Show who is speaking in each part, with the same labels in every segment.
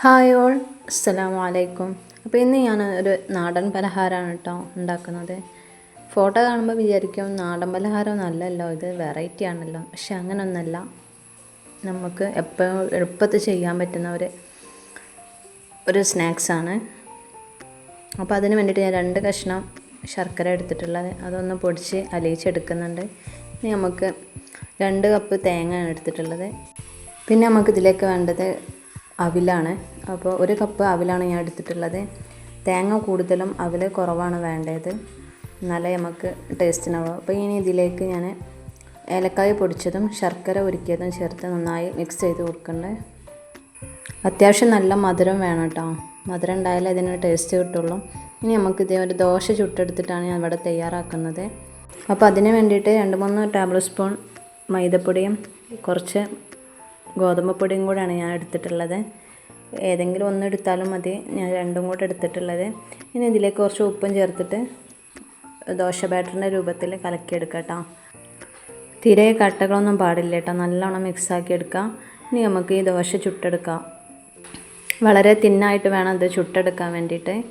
Speaker 1: Hi all. അസ്സലാമു അലൈക്കും. അപ്പോൾ ഇന്ന് ഞാൻ ഒരു നാടൻ പലഹാരമാണ് കേട്ടോ ഉണ്ടാക്കുന്നത്. ഫോട്ടോ കാണുമ്പോൾ വിചാരിക്കും നാടൻ പലഹാരം നല്ലല്ലോ ഇത് വെറൈറ്റി ആണല്ലോ. പക്ഷെ അങ്ങനൊന്നല്ല. നമുക്ക് എപ്പോഴും എളുപ്പത്തിൽ ചെയ്യാൻ പറ്റുന്ന ഒരു ഒരു സ്നാക്സാണ് അപ്പോൾ അതിന് വേണ്ടിയിട്ട് ഞാൻ രണ്ട് കഷ്ണം ശർക്കര എടുത്തിട്ടുള്ളത്. അതൊന്ന് പൊടിച്ച് അലിയിച്ചെടുക്കുന്നുണ്ട്. ഇനി നമുക്ക് രണ്ട് കപ്പ് തേങ്ങയാണ് എടുത്തിട്ടുള്ളത്. പിന്നെ നമുക്ക് ഇതിലേക്ക് വേണ്ടത് അവിലാണ്. അപ്പോൾ ഒരു കപ്പ് അവിലാണ് ഞാൻ എടുത്തിട്ടുള്ളത്. തേങ്ങ കൂടുതലും അവിൽ കുറവാണ് വേണ്ടത്. എന്നാലേ നമുക്ക് ടേസ്റ്റിനാവും അപ്പോൾ ഇനി ഇതിലേക്ക് ഞാൻ ഏലക്കായ പൊടിച്ചതും ശർക്കര ഉരുക്കിയതും ചേർത്ത് നന്നായി മിക്സ് ചെയ്ത് കൊടുക്കണ്ടേ. അത്യാവശ്യം നല്ല മധുരം വേണം കേട്ടോ. മധുരം ഉണ്ടായാലേ ഇതിന് ടേസ്റ്റ് കിട്ടുള്ളൂ. ഇനി നമുക്ക് ഇതേ ഒരു ദോശ ചുട്ടെടുത്തിട്ടാണ് ഞാൻ ഇവിടെ തയ്യാറാക്കുന്നത്. അപ്പോൾ അതിന് വേണ്ടിയിട്ട് രണ്ട് മൂന്ന് ടേബിൾ സ്പൂൺ മൈദപ്പൊടിയും കുറച്ച് ഗോതമ്പ് പൊടിയും കൂടെയാണ് ഞാൻ എടുത്തിട്ടുള്ളത്. ഏതെങ്കിലും ഒന്ന് എടുത്താലും മതി. ഞാൻ രണ്ടും കൂടെ എടുത്തിട്ടുള്ളത്. ഇനി ഇതിലേക്ക് കുറച്ച് ഉപ്പും ചേർത്തിട്ട് ദോശ ബാറ്ററിന്റെ രൂപത്തിൽ കലക്കിയെടുക്കാം കേട്ടോ. തീരെ കട്ടകളൊന്നും പാടില്ല കേട്ടോ. നല്ലോണം മിക്സാക്കി എടുക്കാം. ഇനി നമുക്ക് ഈ ദോശ ചുട്ടെടുക്കാം. വളരെ തിന്നായിട്ട് വേണം ഇത് ചുട്ടെടുക്കാൻ വേണ്ടിയിട്ട്.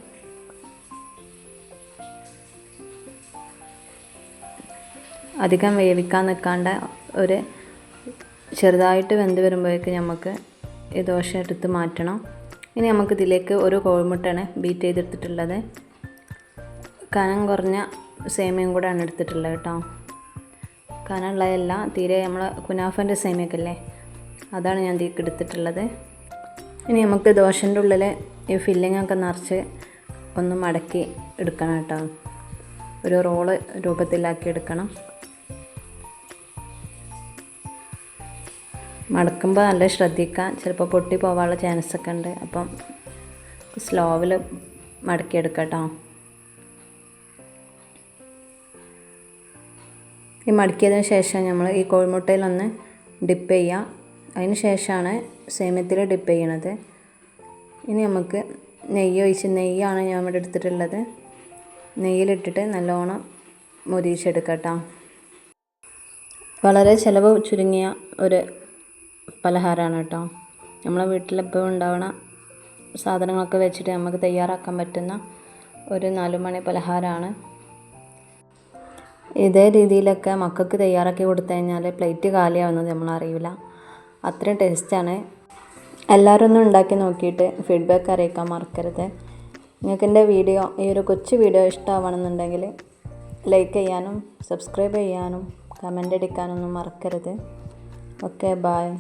Speaker 1: അധികം വേവിക്കാൻ നിൽക്കാണ്ട് ഒരു ചെറുതായിട്ട് വെന്ത് വരുമ്പോഴേക്ക് നമുക്ക് ഈ ദോശ എടുത്ത് മാറ്റണം. ഇനി നമുക്ക് ഇതിലേക്ക് ഒരു കോഴിമുട്ടയാണ് ബീറ്റ് ചെയ്തെടുത്തിട്ടുള്ളത്. കനം കുറഞ്ഞ സേമിയയും കൂടെയാണ് എടുത്തിട്ടുള്ളത് കേട്ടോ. കനമുള്ളതല്ല തീരെ നമ്മൾ കുനാഫന്റെ സേമിയൊക്കെ അല്ലേ അതാണ് ഞാൻ തീക്ക് എടുത്തിട്ടുള്ളത്. ഇനി നമുക്ക് ദോശന്റെ ഉള്ളിൽ ഈ ഫില്ലിംഗ് ഒക്കെ നിറച്ച് ഒന്ന് മടക്കി എടുക്കണം കേട്ടോ. ഒരു റോൾ രൂപത്തിലാക്കി എടുക്കണം. മടക്കുമ്പോൾ നല്ല ശ്രദ്ധിക്കുക ചിലപ്പോൾ പൊട്ടി പോകാനുള്ള ചാൻസ് ഒക്കെ ഉണ്ട്. അപ്പം സ്ലോവിൽ മടക്കിയെടുക്കുക കേട്ടോ ഈ മടക്കിയതിന് ശേഷം നമ്മൾ ഈ കോഴിമുട്ടയിലൊന്ന് ഡിപ്പ് ചെയ്യുക അതിന് ശേഷമാണ് സേമ്യത്തിൽ ഡിപ്പ് ചെയ്യണത്. ഇനി നമുക്ക് നെയ്യ് ഒഴിച്ച് നെയ്യാണ് ഞാൻ ഇവിടെ എടുത്തിട്ടുള്ളത്. നെയ്യിലിട്ടിട്ട് നല്ലോണം മുരിച്ചെടുക്കാം വളരെ ചിലവ് ചുരുങ്ങിയ ഒരു പലഹാരമാണ് കേട്ടോ നമ്മളെ വീട്ടിലെപ്പോഴും ഉണ്ടാവണ സാധനങ്ങളൊക്കെ വെച്ചിട്ട് നമുക്ക് തയ്യാറാക്കാൻ പറ്റുന്ന ഒരു നാലുമണി പലഹാരമാണ്. ഇതേ രീതിയിലൊക്കെ മക്കൾക്ക് തയ്യാറാക്കി കൊടുത്തു കഴിഞ്ഞാൽ പ്ലേറ്റ് കാലിയാവുന്നത് നമ്മളറിയില്ല അത്ര ടേസ്റ്റാണ്. എല്ലാവരും ഒന്ന് ഉണ്ടാക്കി നോക്കിയിട്ട് ഫീഡ്ബാക്ക് അറിയിക്കാൻ മറക്കരുത്. നിങ്ങൾക്ക് എന്റെ വീഡിയോ ഈ ഒരു കൊച്ചു വീഡിയോ ഇഷ്ടമാവണമെന്നുണ്ടെങ്കിൽ ലൈക്ക് ചെയ്യാനും സബ്സ്ക്രൈബ് ചെയ്യാനും കമന്റ് അടിക്കാനൊന്നും മറക്കരുത്. Okay bye.